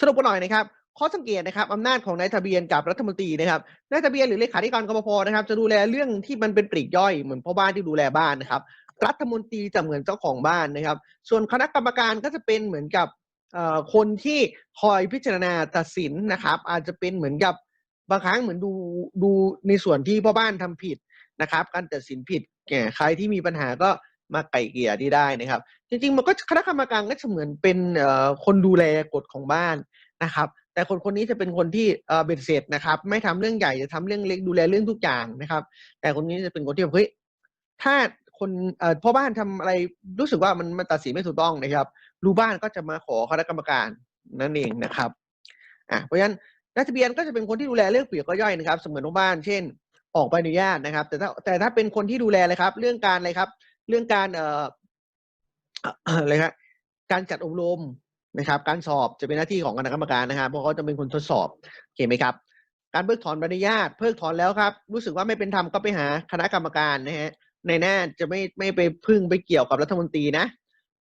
สรุปกันหน่อยนะครับข้อสังเกตนะครับอำนาจของนายทะเบียนกับรัฐมนตรีนะครับนายทะเบียนหรือเลขาธิการกบพนะครับ จะดูแลเรื่องที่มันเป็นปลีกย่อยเหมือนพ่อบ้านที่ดูแลบ้านนะครับ รัฐมนตรีจะเหมือนเจ้าของบ้านนะครับ ส่วนคณะกรรมการก็จะเป็นเหมือนกับคนที่คอยพิจารณาตัดสินนะครับ อาจจะเป็นเหมือนกับบางครั้งเหมือนดูดูในส่วนที่พ่อบ้านทำผิดนะครับ การตัดสินผิดแก่ใครที่มีปัญหาก็ มาไก่เกี่ยที่ได้นะครับ จริงๆ มันก็คณะกรรมการก็จะเหมือนเป็นเอ่อคนดูแลกฎของบ้านนะครับแต่คนคนนี้จะเป็นคนที่เอ่อเบ็ดเสร็จนะครับ ไม่ทำเรื่องใหญ่จะทำเรื่องเล็กดูแลเรื่องทุกอย่างนะครับ แต่คนนี้จะเป็นคนที่แบบเฮ้ยถ้าคนเอ่อพ่อบ้านทำอะไรรู้สึกว่ามันมันตัดสินไม่ถูกต้องนะครับรู้บ้านก็จะมาขอคณะกรรมการนั่นเองนะครับอะเพราะฉะนั้นนักทะเบียนก็จะเป็นคนที่ดูแลเรื่องเปลีกก็ย่อยนะครับ เสมือนพ่อบ้าน เช่น ออกใบอนุญาตนะครับ แต่ถ้าแต่ถ้าเป็นคนที่ดูแลเลยครับ เรื่องการอะไรครับ เรื่องการเอ่ออะไรครับการจัดอบรมนะครับ การสอบจะเป็นหน้าที่ของคณะกรรมการนะครับเพราะเขาจะเป็นคนทดสอบโอเคไหมครับ การเพิกถอนใบอนุญาต เพิกถอนแล้วครับ รู้สึกว่าไม่เป็นธรรมก็ไปหาคณะกรรมการนะฮะในหน้าจะไม่ไม่ไปพึ่งไปเกี่ยวกับรัฐมนตรีนะ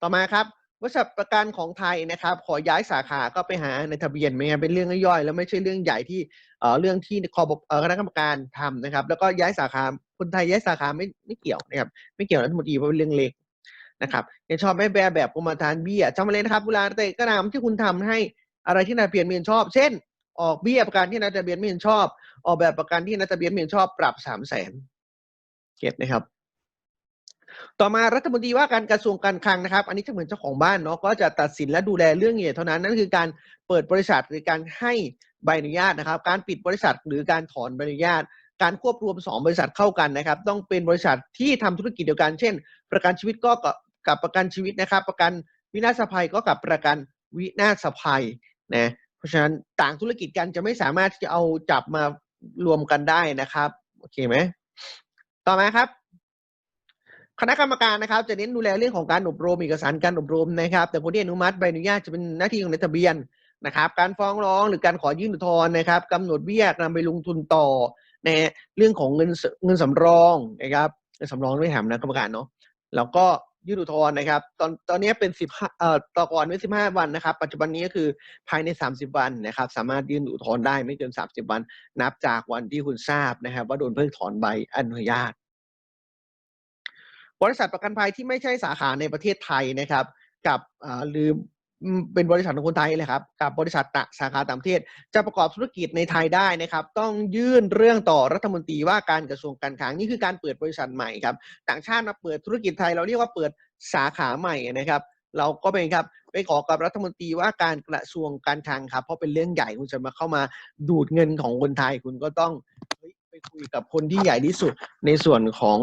ต่อมาครับ บริษัทประกันของไทยนะครับ ขอย้ายสาขาก็ไปหาในทะเบียนไมครับเป็นเรื่องย่อยแล้วไม่ใช่เรื่องใหญ่ที่เอ่อเรื่องที่คอบคณะกรรมการทำนะครับ แล้วก็ย้ายสาขาคนไทยย้ายสาขาไม่ไม่เกี่ยวนะครับไม่เกี่ยวรัฐมนตรีเพราะเป็นเรื่องเล็กนะครับยังชอบไม่แบบแบบกรมธรรม์เบี้ยจำไว้เลยนะครับเวลาแต่ก็ตามที่คุณทำให้อะไรที่นายทะเบียนไม่เห็นชอบ เช่น ออกเบี้ยประกันที่นายทะเบียนไม่เห็นชอบ ออกแบบประกันที่นายทะเบียนไม่เห็นชอบปรับสามแสนเก็ตนะครับ ต่อมารัฐมนตรีว่าการกระทรวงการคลังนะครับ อันนี้จะเหมือนเจ้าของบ้านเนาะก็จะตัดสินและดูแลเรื่องเหตุเท่านั้นนั่นคือการเปิดบริษัทหรือการให้ใบอนุญาตนะครับ การปิดบริษัทหรือการถอนใบอนุญาต การควบรวมสองบริษัทเข้ากันนะครับ ต้องเป็นบริษัทที่ทำธุรกิจเดียวกัน เช่น ประกันชีวิตก็กับกับประกันชีวิตนะครับ ประกันวินาศภัยก็กับประกันวินาศภัยนะเพราะฉะนั้นต่างธุรกิจกันจะไม่สามารถที่จะเอาจับมารวมกันได้นะครับโอเคไหมต่อมาครับ คณะกรรมการนะครับจะเน้นดูแลเรื่องของการอบรมเอกสารการอบรมนะครับ แต่คนที่อนุมัติใบอนุญาตจะเป็นหน้าที่ของนายทะเบียนนะครับ การฟ้องร้องหรือการขอยื่นอุทธรณ์นะครับกำหนดเบี้ยนำไปลงทุนต่อในเรื่องของเงินเงินสำรองนะครับเงินสำรองไม่ถามนะกรรมการเนาะแล้วก็ยื่นอุทธรณ์นะครับ ตอนตอนนี้เป็นสิบเอ่อต่อก่อนเป็นสิบห้าวันนะครับ ปัจจุบันนี้ก็คือภายในสามสิบวันนะครับ สามารถยื่นอุทธรณ์ได้ไม่เกินสามสิบวัน นับจากวันที่คุณทราบนะครับ ว่าโดนเพิกถอนใบอนุญาต บริษัทประกันภัยที่ไม่ใช่สาขาในประเทศไทยนะครับ กับหรือเป็นบริษัทของคนไทยเลยครับ กับบริษัทตสาขาต่างประเทศ จะประกอบธุรกิจในไทยได้นะครับ ต้องยื่นเรื่องต่อรัฐมนตรีว่าการกระทรวงการคลังนี่คือการเปิดบริษัทใหม่ครับ ต่างชาติมาเปิดธุรกิจไทย เราเรียกว่าเปิดสาขาใหม่นะครับ เราก็เป็นครับไปขอกับรัฐมนตรีว่าการกระทรวงการคลังครับ เพราะเป็นเรื่องใหญ่คุณจะมาเข้ามาดูดเงินของคนไทยคุณก็ต้องเฮ้ย คุยกับคนที่ใหญ่ที่สุดในส่วนของ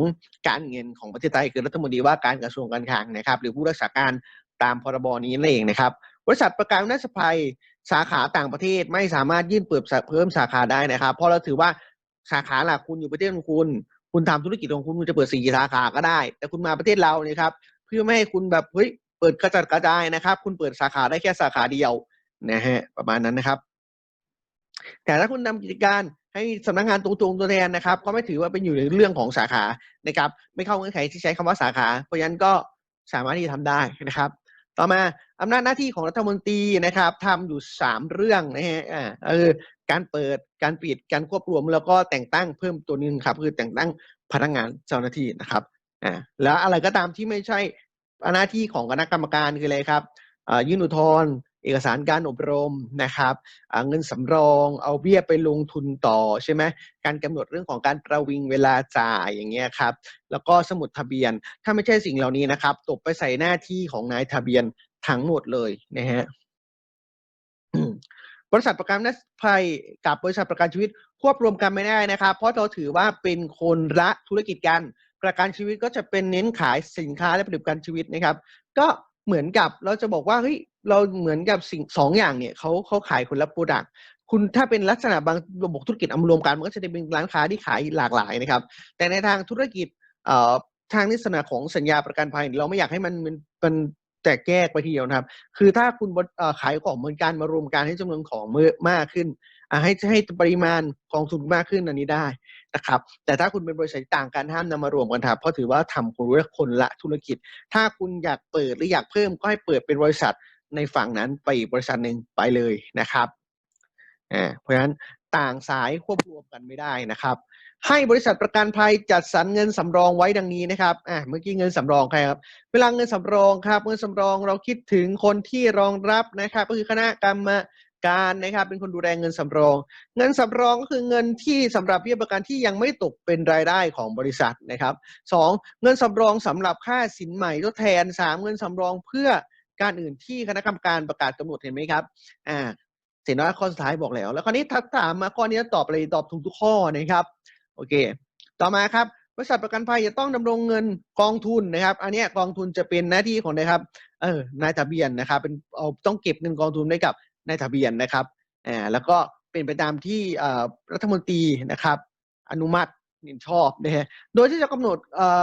การเงินของประเทศไทยคือรัฐมนตรีว่าการกระทรวงการคลังนะครับ หรือผู้รักษาการตามพรบนี้นั่นเองนะครับ บริษัทประกันวินาศภัยสาขาต่างประเทศไม่สามารถยื่นเปิดเพิ่มสาขาได้นะครับ เพราะเราถือว่าสาขาหลักคุณอยู่ประเทศของคุณ คุณทำธุรกิจของคุณคุณจะเปิดสี่สาขาก็ได้ แต่คุณมาประเทศเราเนี่ยครับเพื่อไม่ให้คุณแบบเฮ้ยเปิดกระจัดกระจายนะครับ คุณเปิดสาขาได้แค่สาขาเดียวนะฮะประมาณนั้นนะครับ แต่ถ้าคุณนำกิจการให้สำนักงานตัวตรงตัวแทนนะครับ ก็ไม่ถือว่าเป็นอยู่ในเรื่องของสาขานะครับ ไม่เข้าเงื่อนไขที่ใช้คำว่าสาขา เพราะฉะนั้นก็สามารถที่จะทำได้นะครับ ต่อมาอำนาจหน้าที่ของรัฐมนตรีนะครับทำอยู่สามเรื่องนะฮะอ่าคือการเปิดการปิดการควบรวมแล้วก็แต่งตั้งเพิ่มตัวนึงครับคือแต่งตั้งพนักงานเจ้าหน้าที่นะครับอ่าแล้วอะไรก็ตามที่ไม่ใช่หน้าที่ของคณะกรรมการคืออะไรครับอ่ายื่นอุทธรณ์ เอกสารการอบรมนะครับเงินสำรอง เอาเบี้ยไปลงทุนต่อใช่ไหมการกำหนดเรื่องของการประวิงเวลาจ่ายอย่างเงี้ยครับแล้วก็สมุดทะเบียน ถ้าไม่ใช่สิ่งเหล่านี้นะครับตกไปใส่หน้าที่ของนายทะเบียนทั้งหมดเลยนะฮะบริษัทประกันนาศภัยกับบริษัทประกันชีวิตควบรวมกันไม่ได้นะครับ เพราะเราถือว่าเป็นคนละธุรกิจกัน ประกันชีวิตก็จะเป็นเน้นขายสินค้าและผลิตภัณฑ์ชีวิตนะครับ ก็เหมือนกับเราจะบอกว่าเฮ้ย เราเหมือนกับสิ่งสองอย่างเนี่ยเขาเขาขายคนละโปรดักคุณถ้าเป็นลักษณะบางระบบธุรกิจอามารวมกันมันก็จะเป็นร้านค้าที่ขายหลากหลายนะครับ แต่ในทางธุรกิจเอ่อทางลักษณะของสัญญาประกันภัย เราไม่อยากให้มันมันมันแตกแยกไปทีเดียวนะครับ คือถ้าคุณบริเอ่อขายของเหมือนกันมารวมกันให้จำนวนของมือมากขึ้นให้ให้ปริมาณกองทุนมากขึ้นอันนี้ได้นะครับ แต่ถ้าคุณเป็นบริษัทต่างกันห้ามนำมารวมกันครับเพราะถือว่าทำคนละคนละธุรกิจ ถ้าคุณอยากเปิดหรืออยากเพิ่มก็ให้เปิดเป็นบริษัท ในฝั่งนั้นไปอีกบริษัทหนึ่งไปเลยนะครับอ่าเพราะฉะนั้นต่างสายควบรวมกันไม่ได้นะครับ ให้บริษัทประกันภัยจัดสรรเงินสำรองไว้ดังนี้นะครับอ่าเมื่อกี้เงินสำรองใครครับ เวลาเงินสำรองครับ เงินสำรองเราคิดถึงคนที่รองรับนะครับ ก็คือคณะกรรมการนะครับเป็นคนดูแลเงินสำรอง เงินสำรองก็คือเงินที่สำหรับเบี้ยประกันที่ยังไม่ตกเป็นรายได้ของบริษัทนะครับสองเงินสำรองสำหรับค่าสินใหม่ทดแทนสามเงินสำรองเพื่อ การอื่นที่คณะกรรมการประกาศกำหนดเห็นไหมครับ อ่าเสร็จแล้วข้อสุดท้ายบอกแล้ว แล้วคราวนี้ถ้าถามมาข้อนี้ตอบเลยตอบถูกทุกข้อนะครับ โอเค ต่อมาครับบริษัทประกันภัยจะต้องดำรงเงินกองทุนนะครับ อันนี้กองทุนจะเป็นหน้าที่ของนะครับ เออนายทะเบียนนะครับ เป็นเอาต้องเก็บเงินกองทุนไว้กับนายทะเบียนนะครับ อ่า แล้วก็เป็นไปตามที่รัฐมนตรีนะครับ อนุมัติ เห็นชอบนะฮะโดยที่จะกำหนด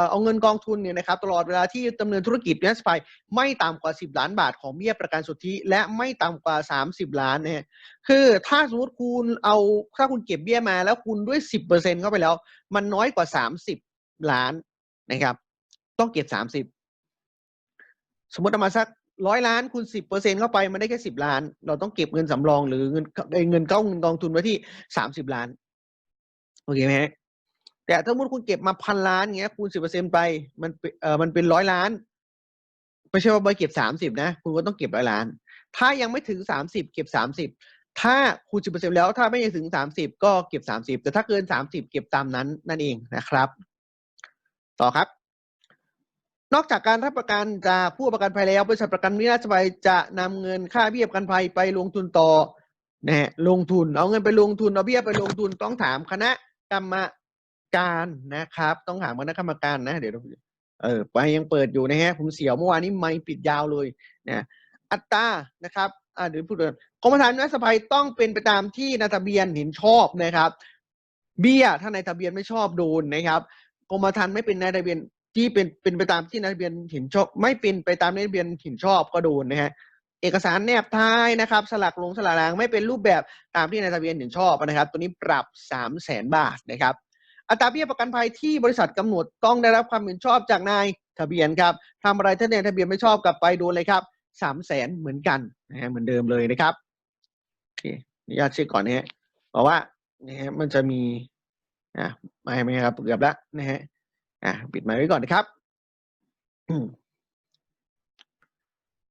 เอาเงินกองทุนเนี่ยนะครับตลอดเวลาที่ดำเนินธุรกิจเนสไปไม่ต่ำกว่า 10 ล้านบาทของเบี้ยประกันสุทธิและไม่ต่ำกว่า 30 ล้านนะฮะคือถ้าสมมติคุณเอาถ้าคุณเก็บเบี้ยมาแล้วคุณด้วย 10%เข้าไปแล้ว มันน้อยกว่า 30 ล้านนะครับ ต้องเก็บ 30 สมมติเอามาสักร้อยล้านคูณ10เปอร์เซ็นเข้าไปมันได้แค่10ล้าน เราต้องเก็บเงินสำรองหรือเงินเอ่อเงินเข้าเงินกองทุนไว้ที่30ล้าน โอเคไหมฮะ แต่ถ้ามมติคุณเก็บมาพันล้านเงี้ยคูณ10เปอร์เซ็นไป มันเป็นเออมันเป็นร้อยล้านไม่ใช่ว่าไปเก็บ30นะ คุณก็ต้องเก็บร้อยล้าน ถ้ายังไม่ถึง30เก็บ30ถ้าคูณ10%แล้วถ้าไม่ถึง30ก็เก็บ30แต่ถ้าเกิน30เก็บตามนั้นนั่นเองนะครับ ต่อครับ นอกจากการรับประกันจากผู้ประกันภัยแล้วบริษัทประกันวินาศภัยจะนำเงินค่าเบี้ยประกันภัยไปลงทุนต่อนะฮะลงทุน เอาเงินไปลงทุนเอาเบี้ยไปลงทุนต้องถามคณะกรรม การนะครับ ต้องถามคณะกรรมการนะ เดี๋ยวเออไปยังเปิดอยู่นะฮะผมเสียวเมื่อวานนี้ไม่ปิดยาวเลยนะอัตรานะครับอ่าเดี๋ยวพูดเลยกรมธรรม์นาศภัยต้องเป็นไปตามที่นายทะเบียนเห็นชอบนะครับ เบี้ยถ้านายทะเบียนไม่ชอบโดนนะครับกรมธรรม์ไม่เป็นนายทะเบียนที่เป็นเป็นไปตามที่นายทะเบียนเห็นชอบ ไม่เป็นไปตามนายทะเบียนเห็นชอบก็โดนนะฮะเอกสารแนบท้ายนะครับ สลักลงสลักรางไม่เป็นรูปแบบตามที่นายทะเบียนเห็นชอบนะครับ ตัวนี้ปรับสามแสนบาทนะครับ อัตราเบี้ยประกันภัยที่บริษัทกำหนดต้องได้รับความเห็นชอบจากนายทะเบียนครับทำอะไรถ้านายทะเบียนไม่ชอบกลับไปดนเลยครับสามแสนเหมือนกันนะฮะเหมือนเดิมเลยนะครับโอเคอนุญาตเช็คก่อนนะฮะบอกว่านะฮะมันจะมีอะไม่ไม่ครับเกือบแล้วนะฮะอะปิดไมค์ไว้ก่อนนะครับ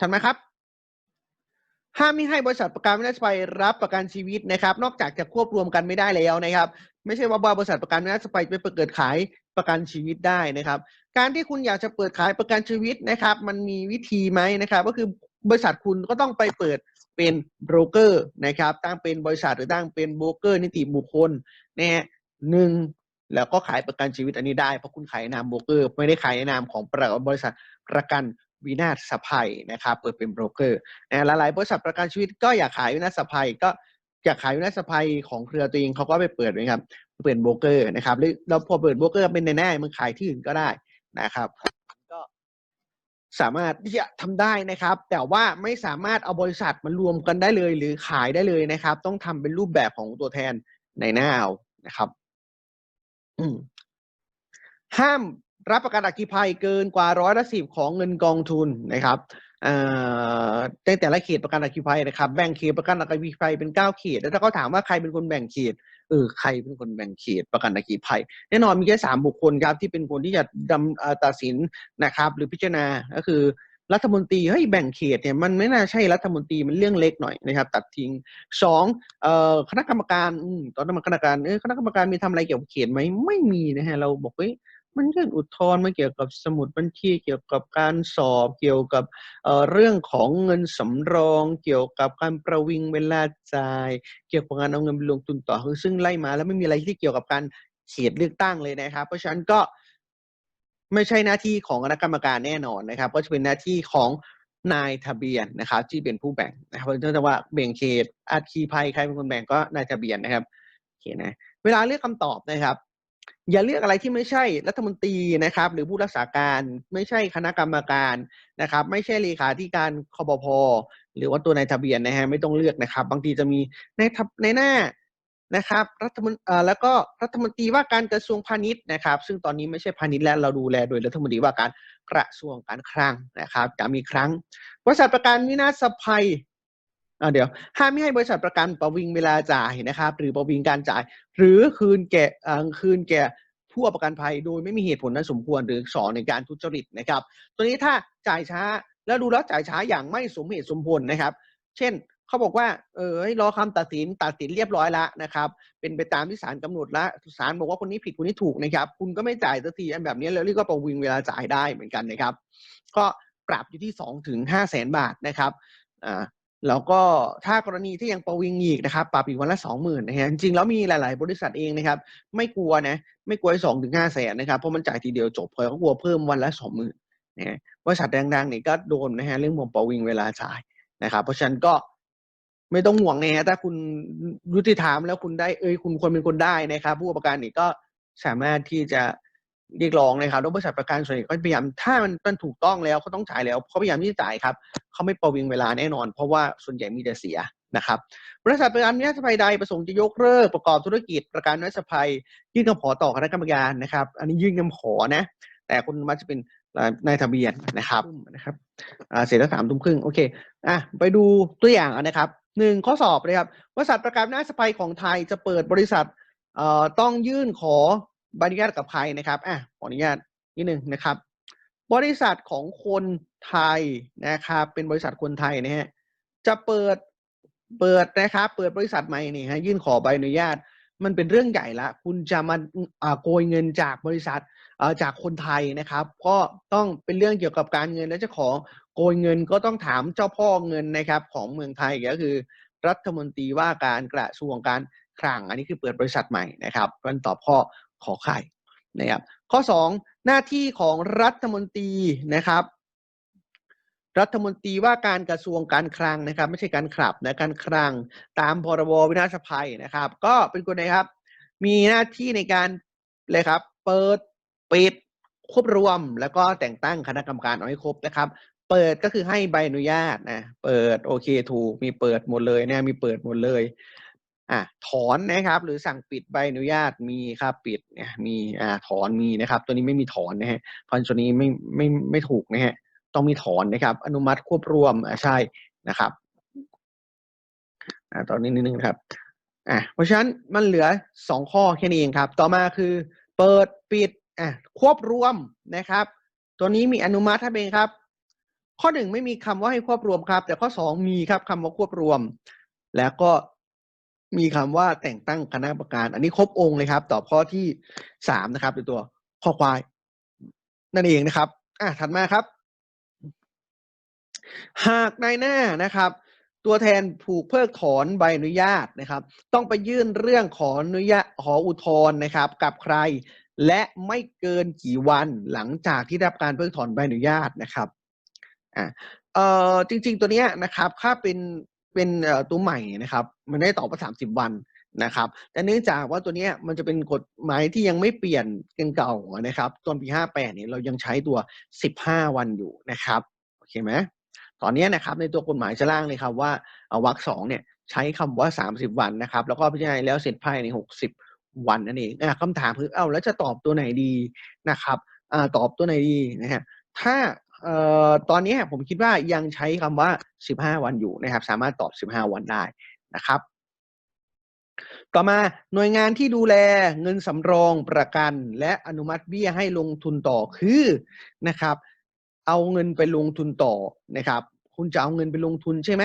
ทันไหมครับห้ามไม่ให้บริษัทประกันวินาศภัยรับประกันชีวิตนะครับ นอกจากจะควบรวมกันไม่ได้แล้วนะครับ ไม่ใช่ว่าบริษัทประกันวินาศภัยไปเปิดขายประกันชีวิตได้นะครับ การที่คุณอยากจะเปิดขายประกันชีวิตนะครับ มันมีวิธีไหมนะครับ ก็คือบริษัทคุณก็ต้องไปเปิดเป็นโบรกเกอร์นะครับตั้งเป็นบริษัทหรือตั้งเป็นโบรกเกอร์นิติบุคคลนะฮะหนึ่งแล้วก็ขายประกันชีวิตอันนี้ได้เพราะคุณขายนามโบรกเกอร์ ไม่ได้ขายนนามของบริษัทประกันวินาศภัยนะครับเปิดเป็นโบรกเกอร์นะหลายๆบริษัทประกันชีวิตก็อยากขายวินาศภัยก็ อยากขายวินาศภัยของเครือตัวเองเขาก็ไปเปิดนะครับเปิดโบรกเกอร์นะครับหรือเราพอเปิดโบรกเกอร์เป็นแน่ๆมันขายที่อื่นก็ได้นะครับก็สามารถที่จะทำได้นะครับ แต่ว่าไม่สามารถเอาบริษัทมารวมกันได้เลย หรือขายได้เลยนะครับ ต้องทำเป็นรูปแบบของตัวแทนในหน้าเอานะครับห้ามรับประกันอัคคีภัยเกินกว่าร้อยละสิบของเงินกองทุนนะครับ ในแต่ละเขตประกันอัคคีภัยนะครับแบ่งเขตประกันอัคคีภัยเป็นเก้าเขต แล้วถ้าเขาถามว่าใครเป็นคนแบ่งเขตเออใครเป็นคนแบ่งเขตประกันอัคคีภัย แน่นอนมีแค่สามบุคคลครับที่เป็นคนที่จะดำตัดสินนะครับ หรือพิจารณาก็คือรัฐมนตรีเฮ้ยแบ่งเขตเนี่ยมันไม่น่าใช่รัฐมนตรีมันเรื่องเล็กหน่อยนะครับ ตัดทิ้งสองเอ่อคณะกรรมการอตอนนั้นคณะกรรมการเออคณะกรรมการมีทำอะไรเกี่ยวกับเขตไหมไม่มีนะฮะเราบอกเฮ้ย มันเรื่องอุทธรณ์มันเกี่ยวกับสมุดบัญชีเกี่ยวกับการสอบเกี่ยวกับเรื่องของเงินสำรอง เกี่ยวกับการประวิงเวลาจ่าย เกี่ยวกับการเอาเงินไปลงทุนต่อคือซึ่งไล่มาแล้วไม่มีอะไรที่เกี่ยวกับการเขตเลือกตั้งเลยนะครับ เพราะฉะนั้นก็ไม่ใช่หน้าที่ของคณะกรรมการแน่นอนนะครับ ก็จะเป็นหน้าที่ของนายทะเบียนนะครับที่เป็นผู้แบ่งนะครับเพราะฉะนั้นว่าแบ่งเขตอาคีภัยใครเป็นคนแบ่งก็นายทะเบียนนะครับโอเคนะเวลาเลือกคำตอบนะครับ อย่าเลือกอะไรที่ไม่ใช่รัฐมนตรีนะครับ หรือผู้รักษาการไม่ใช่คณะกรรมการนะครับ ไม่ใช่เลขาธิการคบพหรือว่าตัวนายทะเบียนนะฮะไม่ต้องเลือกนะครับ บางทีจะมีในทับในหน้านะครับรัฐมนเอ่อแล้วก็รัฐมนตรีว่าการกระทรวงพาณิชย์นะครับ ซึ่งตอนนี้ไม่ใช่พาณิชย์แล้วเราดูแลโดยรัฐมนตรีว่าการกระทรวงการคลังนะครับจะมีครั้ง บริษัทประกันวินาศภัย อ่าเดี๋ยวห้ามไม่ให้บริษัทประกันประวิงเวลาจ่ายนะครับ หรือประวิงการจ่าย หรือคืนแก่คืนแก่ผู้ประกันภัยโดยไม่มีเหตุผลนั้นสมควรหรือสอในการทุจริตนะครับ ตัวนี้ถ้าจ่ายช้าแล้วดูแล้วจ่ายช้าอย่างไม่สมเหตุสมผลนะครับ เช่นเขาบอกว่าเออรอคำตัดสินตัดสินเรียบร้อยแล้วนะครับ เป็นไปตามที่ศาลกำหนดแล้วศาลบอกว่าคนนี้ผิดคนนี้ถูกนะครับ คุณก็ไม่จ่ายสักทีอันแบบนี้แล้วเรียกว่าประวิงเวลาจ่ายได้เหมือนกันนะครับ ก็ปรับอยู่ที่สองถึงห้าแสนบาทนะครับอ่า แล้วก็ถ้ากรณีที่ยังประวิงอีกนะครับปรับอีกวันละสองหมื่นนะฮะจริงๆแล้วมีหลาย ๆ บริษัทเองนะครับ ไม่กลัวนะไม่กลัวสองถึงห้าแสนนะครับเพราะมันจ่ายทีเดียวจบเพราะเขากลัวเพิ่มวันละสองหมื่นนะบริษัทดังๆนี่ก็โดนนะฮะเรื่องของประวิงเวลาจ่ายนะครับ เพราะฉะนั้นก็ไม่ต้องห่วงนะฮะถ้าคุณยุติธรรมแล้วคุณได้เอ้ยคุณควรเป็นคนได้นะครับ ผู้ประกันนี่ก็สามารถที่จะ เรียกร้องนะครับแล้วบริษัทประกันส่วนใหญ่ก็พยายามถ้ามันมันถูกต้องแล้วเขาต้องจ่ายแล้วเขาพยายามที่จะจ่ายครับเขาไม่ประวิงเวลาแน่นอน เพราะว่าส่วนใหญ่มีแต่เสียนะครับบริษัทประกันวินาศภัยใดประสงค์จะยกเลิกประกอบธุรกิจประกันวินาศภัย ยื่นคำขอต่อคณะกรรมการนะครับ อันนี้ยื่นคำขอนะ แต่คุณมักจะเป็นนายทะเบียนนะครับนะครับเสร็จแล้วสามทุ่มครึ่งโอเคอะไปดูตัวอย่างนะครับหนึ่งข้อสอบนะครับบริษัทประกันวินาศภัยของไทยจะเปิดบริษัทต้องยื่นขอ ใบอนุญาตกับใครนะครับอะขออนุญาตนิดนึงนะครับ บริษัทของคนไทยนะครับ เป็นบริษัทคนไทยนะฮะจะเปิดเปิดนะครับ เปิดบริษัทใหม่นี่ฮะยื่นขอใบอนุญาต มันเป็นเรื่องใหญ่ละ คุณจะมาโกยเงินจากบริษัทจากคนไทยนะครับ ก็ต้องเป็นเรื่องเกี่ยวกับการเงินแล้วจะขอโกยเงินก็ต้องถามเจ้าพ่อเงินนะครับ ของเมืองไทยก็คือ รัฐมนตรีว่าการกระทรวงการคลังอันนี้คือเปิดบริษัทใหม่นะครับมันตอบข้อ ขอไข่นะครับข้อ 2 หน้าที่ของรัฐมนตรีนะครับ รัฐมนตรีว่าการกระทรวงการคลังนะครับ ไม่ใช่การขับนะการคลังตามพรบวินาศภัยนะครับ ก็เป็นคนไหนครับ มีหน้าที่ในการเลยครับ เปิดปิดควบรวม แล้วก็แต่งตั้งคณะกรรมการเอาให้ครบนะครับ เปิดก็คือให้ใบอนุญาตนะเปิดโอเคถูกมีเปิดหมดเลยเนี่ยมีเปิดหมดเลย อะถอนนะครับหรือสั่งปิดใบอนุญาตมีครับปิดเนี่ยมีอ่าถอนมีนะครับ ตัวนี้ไม่มีถอนนะฮะเพราะตัวนี้ไม่ไม่ไม่ถูกนะฮะต้องมีถอนนะครับ อนุมัติควบรวมอ่าใช่นะครับอ่าตอนนี้นิดนึงครับอะเพราะฉะนั้นมันเหลือสองข้อแค่นี้เองครับ ต่อมาคือเปิดปิดอะควบรวมนะครับ ตัวนี้มีอนุมัติถ้าเป็นครับ ข้อหนึ่งไม่มีคำว่าให้ควบรวมครับ แต่ข้อสองมีครับคำว่าควบรวม แล้วก็ มีคำว่าแต่งตั้งคณะกรรมการ อันนี้ครบองค์เลยครับ ตอบข้อที่สามนะครับเป็นตัวข้อควาย นั่นเองนะครับ อะถัดมาครับ หากนายหน้านะครับ ตัวแทนผูกเพิกถอนใบอนุญาตนะครับ ต้องไปยื่นเรื่องขออนุญาตขออุทธรณ์นะครับ กับใคร และไม่เกินกี่วันหลังจากที่ได้รับการเพิกถอนใบอนุญาตนะครับอ่าเอ่อจริง ๆ ตัวเนี้ยนะครับ ถ้าเป็น เป็นตัวใหม่นะครับ มันได้ตอบว่าสามสิบวันนะครับ แต่เนื่องจากว่าตัวนี้มันจะเป็นกฎหมายที่ยังไม่เปลี่ยนกันเก่านะครับตอนปีห้าแปดเนี่ยเรายังใช้ตัวสิบห้าวันอยู่นะครับโอเคไหมตอนนี้นะครับในตัวกฎหมายจะร่างเลยครับว่าวรรคสองเนี่ยใช้คำว่าสามสิบวันนะครับ แล้วก็พิจารณาแล้วเสร็จภายในหกสิบวันนั่นเองคำถามคือเอ้าแล้วจะตอบตัวไหนดีนะครับอตอบตัวไหนดีนะฮะถ้า เอ่อตอนนี้ผมคิดว่ายังใช้คำว่า 15 วันอยู่นะครับ สามารถตอบ 15 วันได้นะครับ ต่อมาหน่วยงานที่ดูแลเงินสำรองประกัน และอนุมัติเบี้ยให้ลงทุนต่อคือนะครับ เอาเงินไปลงทุนต่อนะครับคุณจะเอาเงินไปลงทุนใช่ไหม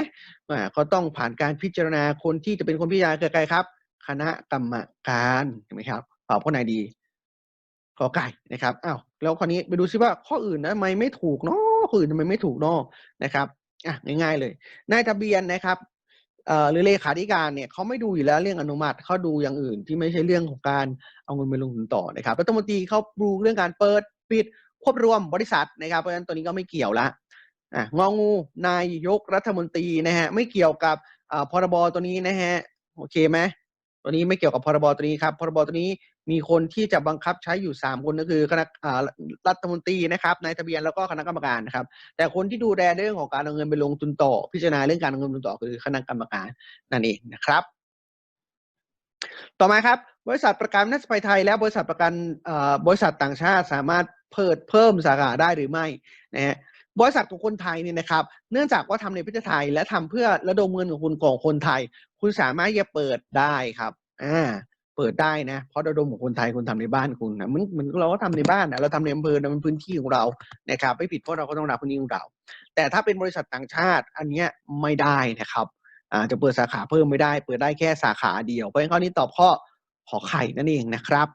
อ่าก็ต้องผ่านการพิจารณาคนที่จะเป็นคนพิจารณาเกิดไกครับ คณะกรรมการใช่ไหมครับตอบข้อไหนดี ขอไก่นะครับอ้าวแล้วคราวนี้ไปดูซิว่าข้ออื่นนะทำไมไม่ถูกเนาะข้ออื่นทำไมไม่ถูกเนาะนะครับอะง่ายๆเลยนายทะเบียนนะครับเอ่อหรือเลขาธิการเนี่ยเขาไม่ดูอยู่แล้วเรื่องอนุมัติเขาดูอย่างอื่นที่ไม่ใช่เรื่องของการเอาเงินไปลงทุนต่อนะครับรัฐมนตรีเขาดูเรื่องการเปิดปิดควบรวมบริษัทนะครับ เพราะฉะนั้นตัวนี้ก็ไม่เกี่ยวละอะงองูนายกรัฐมนตรีนะฮะไม่เกี่ยวกับอ่าพรบตัวนี้นะฮะโอเคไหม ตัวนี้ไม่เกี่ยวกับพรบตัวนี้ครับพรบตัวนี้มีคนที่จะบังคับใช้อยู่สามคนก็คือคณะรัฐมนตรีนะครับนายทะเบียนแล้วก็คณะกรรมการนะครับ แต่คนที่ดูแลเรื่องของการเอาเงินไปลงทุนต่อ พิจารณาเรื่องการเอาเงินลงทุนต่อคือคณะกรรมการนั่นเองนะครับ ต่อมาครับ บริษัทประกันนัสภัยไทย และบริษัทประกันบริษัทต่างชาติสามารถเพิ่มเพิ่มสาขาได้หรือไม่นะฮะ บริษัทของคนไทยเนี่ยนะครับ เนื่องจากว่าทำในประเทศไทย และทำเพื่อระดมเงินของคุณของคนไทย คุณสามารถจะเปิดได้ครับอ่าเปิดได้นะ เพราะระดมของคนไทยคุณทำในบ้านคุณนะเหมันเหมือนเราก็ทำในบ้านนะเราทำในอำเภอนะมันพื้นที่ของเรานะครับไม่ผิดเพราะเราก็ต้องรับพื้นที่ของเรา แต่ถ้าเป็นบริษัทต่างชาติ อันเนี้ยไม่ได้นะครับอ่าจะเปิดสาขาเพิ่มไม่ได้ เปิดได้แค่สาขาเดียว เพราะฉะนั้นข้อนี้ตอบข้อขอไข่นั่นเองนะครับ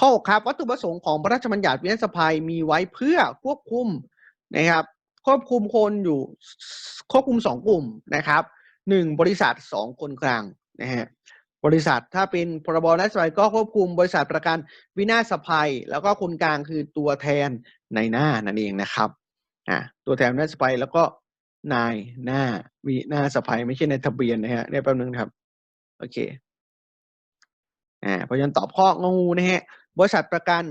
ข้อครับวัตถุประสงค์ของพระราชบัญญัติวินาศภัยมีไว้เพื่อควบคุม นะครับควบคุมคนอยู่ควบคุมสองกลุ่มนะครับหนึ่งบริษัทสองคนกลางนะฮะบริษัทถ้าเป็นพรบนัสภัยก็ควบคุมบริษัทประกันวินาศภัย แล้วก็คนกลางคือตัวแทนในหน้านั่นเองนะครับอ่าตัวแทนวินาศภัยแล้วก็นายหน้าวินาศภัยไม่ใช่ในทะเบียนนะฮะเนี่ยแป๊บนึงครับโอเคอ่าเพราะฉะนั้นตอบข้ององูนะฮะบริษัทประกัน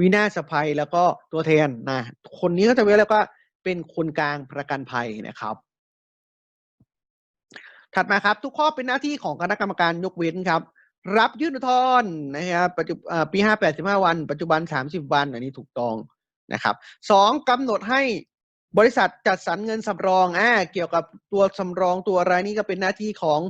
วินาศภัยแล้วก็ตัวแทนนะคนนี้ก็จะเว้นแล้วก็เป็นคนกลางประกันภัยนะครับ ถัดมาครับ ทุกข้อเป็นหน้าที่ของคณะกรรมการยกเว้นครับ รับยื่นอุทธรณ์นะครับปัจจุปีห้าแปดสิบห้าวัน ปัจจุบันสามสิบวัน อันนี้ถูกต้องนะครับสองกำหนดให้บริษัทจัดสรรเงินสำรองอ่าเกี่ยวกับตัวสำรองตัวอะไรนี่ก็เป็นหน้าที่ของ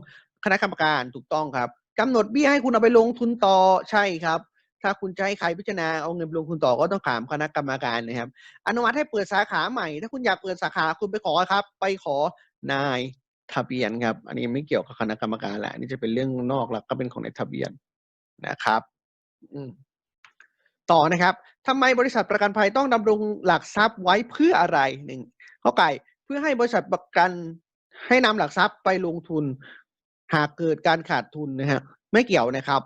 คณะกรรมการถูกต้องครับกำหนดเบี้ยให้คุณเอาไปลงทุนต่อใช่ครับ ถ้าคุณจะให้ใครพิจารณาเอาเงินไปลงทุนต่อก็ต้องถามคณะกรรมการนะครับ อนุมัติให้เปิดสาขาใหม่ ถ้าคุณอยากเปิดสาขาคุณไปขอครับ ไปขอนายทะเบียนครับ อันนี้ไม่เกี่ยวกับคณะกรรมการแหละนนี่จะเป็นเรื่องนอกแล้วก็เป็นของในทะเบียนนะครับ อืมต่อนะครับทำไมบริษัทประกันภัยต้องดำรงหลักทรัพย์ไว้เพื่ออะไรหนึ่งข้อไก่เพื่อให้บริษัทประกันให้นำหลักทรัพย์ไปลงทุน หากเกิดการขาดทุนนะฮะไม่เกี่ยวนะครับ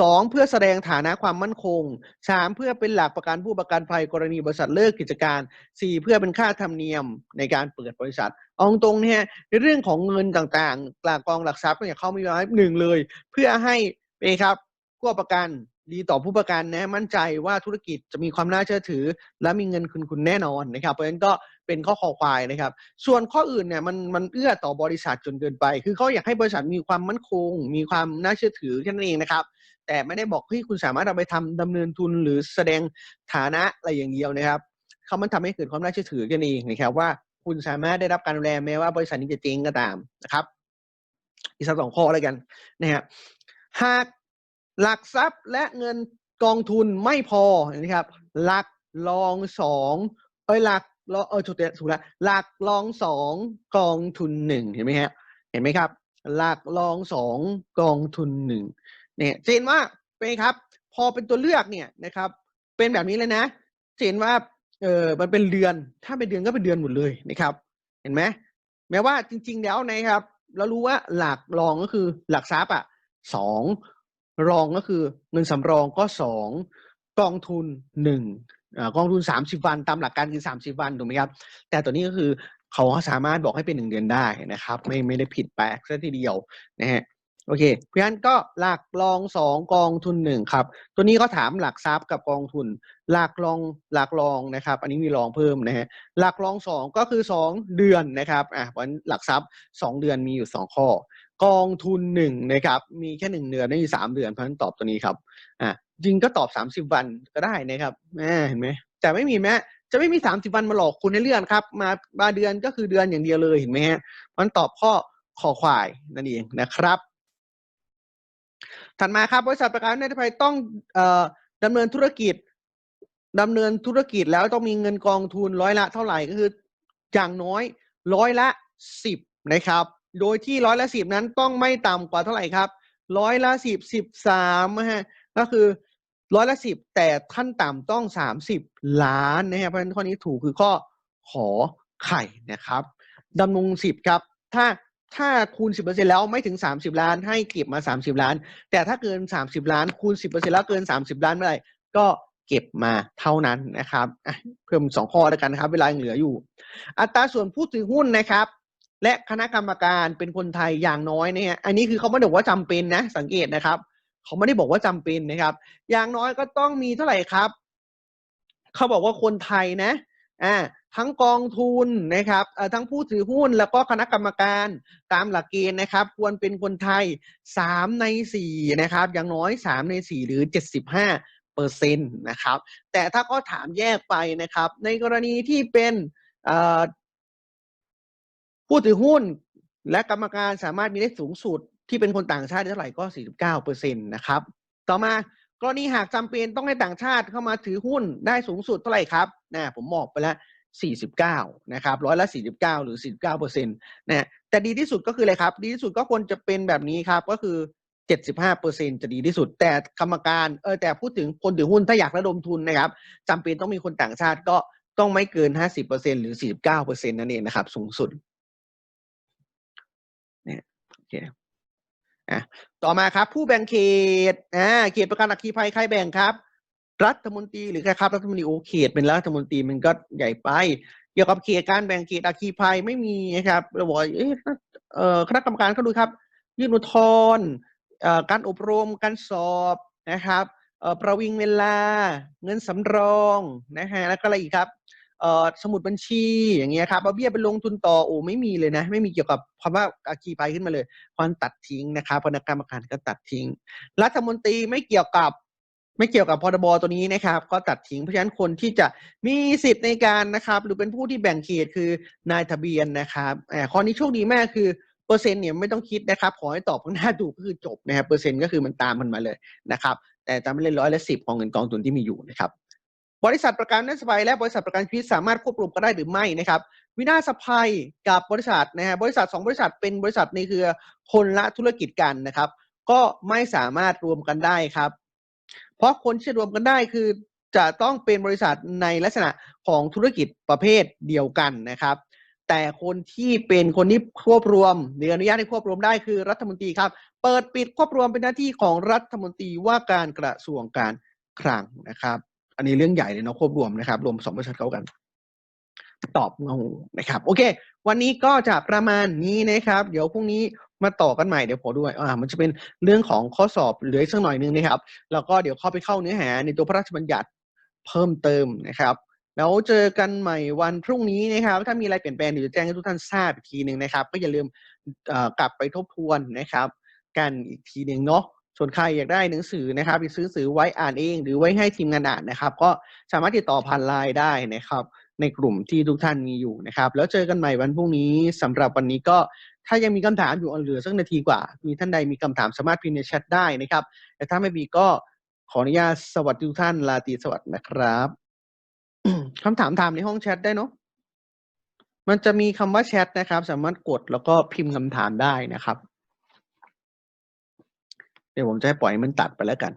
สองเพื่อแสดงฐานะความมั่นคงสามเพื่อเป็นหลักประกันผู้ประกันภัยกรณีบริษัทเลิกกิจการสี่เพื่อเป็นค่าธรรมเนียมในการเปิดบริษัทเอาตรงเนี่ยในเรื่องของเงินต่างๆกลางกองหลักทรัพย์เนี่ยเขามีไว้หนึ่งเลย เพื่อให้เป็นครับผู้ประกันดีต่อผู้ประกันนะมั่นใจว่าธุรกิจจะมีความน่าเชื่อถือ และมีเงินคืนคุณแน่นอนนะครับ เพราะฉะนั้นก็ เป็นข้อคอควายนะครับ ส่วนข้ออื่นเนี่ยมันมันเอื้อต่อบริษัทจนเกินไป คือเขาอยากให้บริษัทมีความมั่นคง มีความน่าเชื่อถือแค่นั้นเองนะครับ แต่ไม่ได้บอกเฮ้ยคุณสามารถเอาไปทำดำเนินทุนหรือแสดงฐานะอะไรอย่างเดียวนะครับเขามันทำให้เกิดความน่าเชื่อถือแค่นั้นเองนะครับว่าคุณสามารถได้รับการดูแลแม้ว่าบริษัทนี้จะเจ๊งก็ตามนะครับ อีกสักสองข้อแล้วกันนะฮะหากหลักทรัพย์และเงินกองทุนไม่พอนะครับ หลักรองสองเอ้ยหลัก รอเออถูกแล้วถูกแล้วหลักรองสองกองทุนหนึ่งเห็นไหมฮะ เห็นไหมครับ หลักรองสองกองทุนหนึ่งเนี่ยเจนว่าเป็นครับ พอเป็นตัวเลือกเนี่ยนะครับ เป็นแบบนี้เลยนะเจนว่าเออมันเป็นเดือน ถ้าเป็นเดือนก็เป็นเดือนหมดเลยนะครับ เห็นไหมแม้ว่าจริง ๆ แล้วนะครับ เรารู้ว่าหลักรองก็คือหลักทรัพย์อะสองรองก็คือเงินสำรองก็สองกองทุนหนึ่ง กองทุนสามสิบวันตามหลักการคือสามสิบวันถูกไหมครับ แต่ตัวนี้ก็คือเขาสามารถบอกให้เป็นหนึ่งเดือนได้นะครับ ไม่ไม่ได้ผิดแปลกซะทีเดียวนะฮะโอเคเพราะฉะนั้นก็หลักรองสองกองทุนหนึ่งครับ ตัวนี้ก็ถามหลักทรัพย์กับกองทุน หลักรองหลักรองนะครับ อันนี้มีรองเพิ่มนะฮะหลักรองสองก็คือสองเดือนนะครับอะวันหลักทรัพย์สองเดือนมีอยู่สองข้อ กองทุนหนึ่งนะครับ มีแค่หนึ่งเดือนไม่มีสามเดือนเพราะฉะนั้นตอบตัวนี้ครับอะ จริงก็ตอบสามสิบวันก็ได้นะครับแม่เห็นไหมแต่ไม่มีแม้จะไม่มีสามสิบวันมาหลอกคุณในเรื่องครับ มามาเดือนก็คือเดือนอย่างเดียวเลยเห็นไหมฮะมันตอบข้อขอควายนั่นเองนะครับ ถัดมาครับบริษัทประกันในไทยต้องอ่อดำเนินธุรกิจดำเนินธุรกิจแล้วต้องมีเงินกองทุนร้อยละเท่าไหร่ก็คืออย่างน้อยร้อยละสิบนะครับ โดยที่ร้อยละสิบนั้นต้องไม่ต่ำกว่าเท่าไหร่ครับร้อยละสิบสิบสามฮะก็คือ ร้อยละสิบแต่ขั้นต่ำต้องสามสิบล้านนะครับเพราะฉะนั้นข้อนี้ถูกคือข้อขอไข่นะครับดำรงสิบครับ ถ้าถ้าคูณสิบเปอร์เซ็นแล้วไม่ถึงสามสิบล้าน ให้เก็บมาสามสิบล้าน แต่ถ้าเกินสามสิบล้าน คูณสิบเปอร์เซ็นแล้วเกินสามสิบล้านเมื่อไหร่ก็เก็บมาเท่านั้นนะครับเพิ่มสองข้อแล้วกันนะครับ เวลายังเหลืออยู่ อัตราส่วนผู้ถือหุ้นนะครับ และคณะกรรมการเป็นคนไทยอย่างน้อยเนี่ยอันนี้คือเขาไม่ได้บอกว่าจำเป็นนะ สังเกตนะครับ เขาไม่ได้บอกว่าจำเป็นนะครับ อย่างน้อยก็ต้องมีเท่าไหร่ครับ เขาบอกว่าคนไทยนะอ่าทั้งกองทุนนะครับทั้งผู้ถือหุ้นแล้วก็คณะกรรมการตามหลักเกณฑ์นะครับ ควรเป็นคนไทยสามในสี่นะครับ อย่างน้อยสามในสี่หรือเจ็ดสิบห้าเปอร์เซ็นต์นะครับ แต่ถ้าก็ถามแยกไปนะครับ ในกรณีที่เป็นผู้ถือหุ้นและกรรมการสามารถมีได้สูงสุด ที่เป็นคนต่างชาติได้เท่าไหร่ก็ 49เปอร์เซ็นต์นะครับ ต่อมากรณีหากจำเป็นต้องให้ต่างชาติเข้ามาถือหุ้นได้สูงสุดเท่าไหร่ครับนะผมบอกไปแล้ว 49 นะครับร้อยละ 49 หรือ 49เปอร์เซ็นต์นะแต่ดีที่สุดก็คืออะไรครับ ดีที่สุดก็ควรจะเป็นแบบนี้ครับก็คือ 75เปอร์เซ็นจะดีที่สุด แต่กรรมการเออแต่พูดถึงคนถือหุ้นถ้าอยากระดมทุนนะครับจำเป็นต้องมีคนต่างชาติก็ต้องไม่เกิน 50เปอร์เซ็นหรือ 49เปอร์เซ็นนั่นเองนะครับ สูงสุดเนี่ยโอเค อะต่อมาครับ ผู้แบ่งเขตอ่าเขตประกันอัคคีภัยใครแบ่งครับ รัฐมนตรีหรือใครครับรัฐมนตรีโอเขตเป็นรัฐมนตรีมันก็ใหญ่ไปเกี่ยวกับเขตการแบ่งเขตอัคคีภัยไม่มีนะครับเราบอกเอ๊ะเอ่อคณะกรรมการเขาดูครับ ยื่นอุทธรณ์เอ่อการอบรมการสอบนะครับเอ่อประวิงเวลาเงินสำรองนะฮะแล้วก็อะไรอีกครับ สมุดบัญชีอย่างเงี้ยครับเอาเบี้ยไปลงทุนต่อโอ้ไม่มีเลยนะ ไม่มีเกี่ยวกับคำว่าอาคีภัยขึ้นมาเลยควรตัดทิ้งนะครับคณะกรรมการก็ตัดทิ้ง รัฐมนตรีไม่เกี่ยวกับไม่เกี่ยวกับพรบตัวนี้นะครับ ก็ตัดทิ้งเพราะฉะนั้นคนที่จะมีสิทธิ์ในการนะครับ หรือเป็นผู้ที่แบ่งเขตคือนายทะเบียนนะครับแอบข้อนี้โชคดีมากคือเปอร์เซ็นต์เนี่ยไม่ต้องคิดนะครับ ขอให้ตอบข้างหน้าถูกก็คือจบนะครับเปอร์เซ็นต์ก็คือมันตามมันมาเลยนะครับ แต่จำไม่เล่นร้อยละสิบของเงินกองทุนที่มีอยู่นะครับ บริษัทประกันวินาศภัยและบริษัทประกันชีวิตสามารถควบรวมกันได้หรือไม่นะครับ วินาศภัยกับบริษัทนะฮะบริษัทสองบริษัทเป็นบริษัทในเครือคนละธุรกิจกันนะครับ ก็ไม่สามารถรวมกันได้ครับ เพราะคนที่จะรวมกันได้คือจะต้องเป็นบริษัทในลักษณะของธุรกิจประเภทเดียวกันนะครับ แต่คนที่เป็นคนที่ควบรวมหรืออนุญาตให้ควบรวมได้คือรัฐมนตรีครับ เปิดปิดควบรวมเป็นหน้าที่ของรัฐมนตรีว่าการกระทรวงการคลังนะครับ อันนี้เรื่องใหญ่เลยเนาะควบรวมนะครับ รวมสองบริษัทเข้ากัน ตอบงงนะครับ โอเค วันนี้ก็จะประมาณนี้นะครับ เดี๋ยวพรุ่งนี้มาต่อกันใหม่เดี๋ยวผมด้วยอ่ามันจะเป็นเรื่องของข้อสอบเหลืออีกสักหน่อยนึงนะครับ แล้วก็เดี๋ยวเข้าไปเข้าเนื้อหาในตัวพระราชบัญญัติเพิ่มเติมนะครับแล้วเจอกันใหม่วันพรุ่งนี้นะครับ ถ้ามีอะไรเปลี่ยนแปลงเดี๋ยวจะแจ้งให้ทุกท่านทราบอีกทีหนึ่งนะครับ ก็อย่าลืมกลับไปทบทวนนะครับ กันอีกทีหนึ่งเนาะ ส่วนใครอยากได้หนังสือนะครับไปซื้อหนังสือไว้อ่านเอง หรือไว้ให้ทีมงานอ่านนะครับ ก็สามารถติดต่อผ่านไลน์ได้นะครับ ในกลุ่มที่ทุกท่านมีอยู่นะครับ แล้วเจอกันใหม่วันพรุ่งนี้สำหรับวันนี้ก็ถ้ายังมีคำถามอยู่เอาเหลือสักนาทีกว่า มีท่านใดมีคำถามสามารถพิมพ์ในแชทได้นะครับ แต่ถ้าไม่มีก็ขออนุญาตสวัสดีทุกท่านลาตีสวัสดีนะครับคำถามถามในห้องแชทได้เนาะมันจะมีคำว่าแชทนะครับ สามารถกดแล้วก็พิมพ์คำถามได้นะครับ เดี๋ยวผมจะให้ปล่อยมันตัดไปแล้วกัน